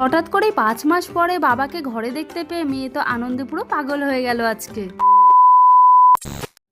হঠাৎ করে পাঁচ মাস পরে বাবাকে ঘরে দেখতে পেয়ে মেয়ে তো আনন্দে পুরো পাগল হয়ে গেল আজকে।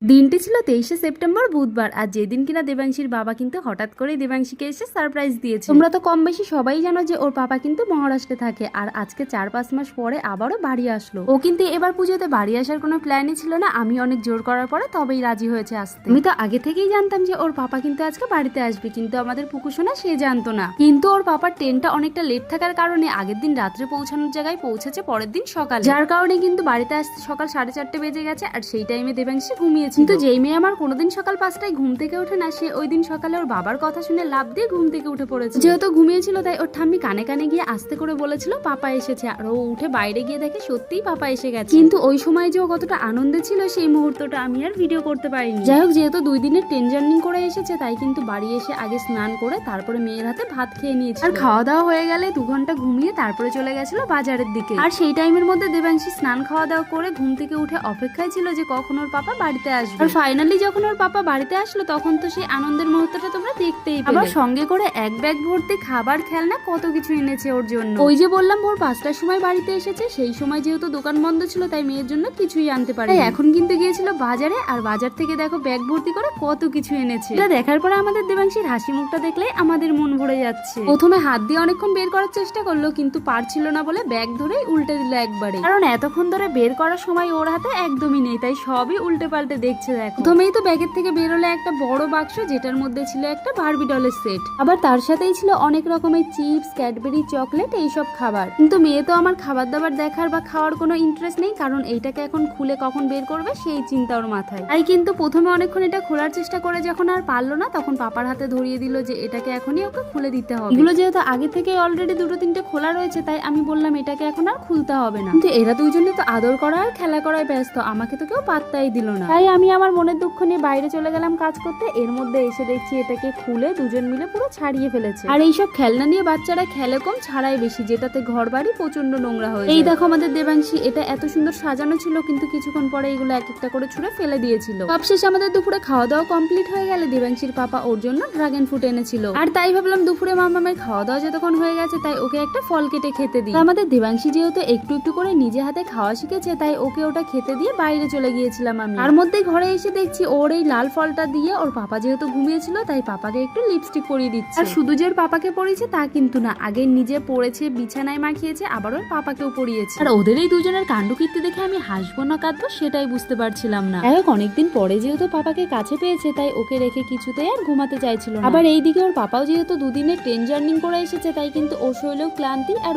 দিনটি ছিল তেইশে সেপ্টেম্বর বুধবার। আর যেদিন কিনা দেবাংশীর বাবা কিন্তু হঠাৎ করে দেবাংশীকে এসে সারপ্রাইজ দিয়েছে। তোমরা তো কম বেশি সবাই জানো যে ওর পাপা কিন্তু মহারাষ্ট্রে থাকে। আর আজকে চার পাঁচ মাস পরে আবারও বাড়ি আসলো। ও কিন্তু এবার পুজোতে বাড়ি আসার কোনো প্ল্যানই ছিল না। আমি অনেক জোর করার পরে তবেই রাজি হয়েছে আসতে। আমি তো আগে থেকেই জানতাম যে ওর পাপা কিন্তু আজকে বাড়িতে আসবে। কিন্তু আমাদের পুকুসোনা সে জানতো না। কিন্তু ওর পাপার ট্রেনটা অনেকটা লেট থাকার কারণে আগের দিন রাত্রে পৌঁছানোর জায়গায় পৌঁছেছে পরের দিন সকাল। যার কারণে কিন্তু বাড়িতে আসতে সকাল সাড়ে চারটে বেজে গেছে। আর সেই টাইমে দেবাংশী ঘুমিয়েছে কিন্তু যেই মেয়ে আমার কোনোদিন সকাল পাঁচটায় ঘুম থেকে ওঠে না সে ওই দিন সকালে ওর বাবার কথা শুনে লাভ দিয়ে ঘুম থেকে উঠে পড়েছে যেহেতু ঘুমিয়েছিল তাই ওর ঠাম্মি কানে কানে গিয়ে আস্তে করে বলেছিল পাপা এসেছে। আর ও উঠে বাইরে গিয়ে দেখে সত্যিই পাপা এসে গেছে। কিন্তু ওই সময় যে ও কতটা আনন্দে ছিল সেই মুহূর্তটা আমি আর ভিডিও করতে পারিনি। যাই হোক যেহেতু দুই দিনের ট্রেন জার্নি করে এসেছে তাই কিন্তু বাড়ি এসে আগে স্নান করে তারপরে মেয়ের হাতে ভাত খেয়ে নিয়েছে আর খাওয়া দাওয়া হয়ে গেলে দু ঘণ্টা ঘুমিয়ে তারপরে চলে গেছিল বাজারের দিকে। আর সেই টাইমের মধ্যে দেবাংশী স্নান খাওয়া দাওয়া করে ঘুম থেকে উঠে অপেক্ষায় ছিল যে কখন ওর পাপা বাড়িতে আসবে। আর ফাইনালি যখন ওর পাপা বাড়িতে আসলো তখন তো সেই আনন্দের মুহূর্তটা তোমরা দেখতেই পেলে। আবার সঙ্গে করে এক ব্যাগ ভর্তি খাবার খেলনা কত কিছু এনেছে ওর জন্য। ওই যে বললাম ভোর পাঁচটার সময় বাড়িতে এসেছে সেই সময় যেহেতু দোকান বন্ধ ছিল তাই মেয়ের জন্য কিছুই আনতে পারে এখন কিন্তু গিয়েছিল বাজারে আর বাজার থেকে দেখো ব্যাগ ভর্তি করে কত কিছু এনেছে। এটা দেখার পরে আমাদের দেবাংশীর হাসি মুখটা দেখলে আমাদের মন ভরে যাচ্ছে। প্রথমে হাত দিয়ে অনেকক্ষণ বের করার চেষ্টা করল কিন্তু পারছিল না বলে ব্যাগ ধরেই উল্টে দিল একবারে। কারণ এতক্ষণ ধরে বের করার সময় ওর হাতে একদমই নেই তাই সবই উল্টে পাল্টে দেখছে দেখো। প্রথমেই তো ব্যাগের থেকে বেরোলো একটা বড় বাক্স, যেটার মধ্যে ছিল একটা বারবি ডলের সেট আবার তার সাথেই ছিল অনেক রকমের চিপস ক্যাডবেরি চকলেট এইসব খাবার। কিন্তু মেয়ে তো আমার খাবার দাবার দেখার বা খাওয়ার কোনো ইন্টারেস্ট নেই, কারণ এইটাকে এখন খুলে কখন বের করবে সেই চিন্তা ওর মাথায়। তাই কিন্তু প্রথমে অনেকক্ষণ এটা খোলার চেষ্টা করে যখন আর পারল না, তখন পাপার হাতে ধরিয়ে দিল যে এটাকে এখনই ওকে খুলে দিতে হবে। এগুলো যেহেতু আগে থেকে অলরেডি দুটো তিনটে খোলা রয়েছে, তাই আমি বললাম এটাকে এখন আর খুলতে হবে না। কিন্তু এরা দুজনে তো আদর করা আর খেলা করায় ব্যস্ত, আমাকে তো কেউ পাত্তাই দিল না। তাই আমি আমার মনের দুঃখ নিয়ে বাইরে চলে গেলাম কাজ করতে এর মধ্যে এসে দেখছি এটাকে খুলে দুজন মিলে পুরো ছাড়িয়ে ফেলেছে। আর এইসব খেলনা নিয়ে বাচ্চারা খেলে কম ছাড়াই বেশি যেটাতে ঘর বাড়ি প্রচণ্ড নোংরা হয়ে এই দেখো আমাদের দেবাংশী এটা এত সুন্দর সাজানো ছিল কিন্তু কিছুক্ষণ পরে এগুলো এক একটা করে ছুঁড়ে ফেলে দিয়েছিল। সবশেষ আমাদের দুপুরে খাওয়া দাওয়া কমপ্লিট হয়ে গেলে দেবাংশীর পাপা ওর জন্য ড্রাগন ফ্রুট এনেছিল। আর তাই ভাবলাম দুপুরে মামামের খাওয়া দাওয়া যতক্ষণ হয়ে গেছে তাই ওকে একটা ফল কেটে খেতে দিই। আমাদের দেবাংশী যেহেতু একটু একটু করে নিজে হাতে খাওয়া শিখেছে তাই ওকে ওটা খেতে দিয়ে বাইরে চলে গিয়েছিলাম আমি। তার মধ্যে ঘরে এসে দেখছি ওর এই লাল ফলটা দিয়ে ওর পাপা যেহেতু ঘুমিয়েছিল তাই পাপাকে একটু লিপস্টিক পরিয়ে দিচ্ছে। আর শুধু যে ওর পাপাকে পরিয়েছে তা কিন্তু না। আগে নিজে পড়েছে বিছানায় মাখিয়েছে আবার ওর পাপাকেও পরিয়েছে। আর ওদের এই দুজনের কাণ্ডকীর্তি দেখে আমি হাসবো না কাঁদবো সেটাই বুঝতে পারছিলাম না। যাই হোক অনেকদিন পরে যেহেতু পাপাকে কাছে পেয়েছে তাই ওকে রেখে কিছুতেই আর ঘুমাতে চাইছিল আবার এইদিকে ওর পাপাও যেহেতু দুদিনের ট্রেন জার্নি করে এসেছে তাই কিন্তু ওর শরীরেও ক্লান্তি আর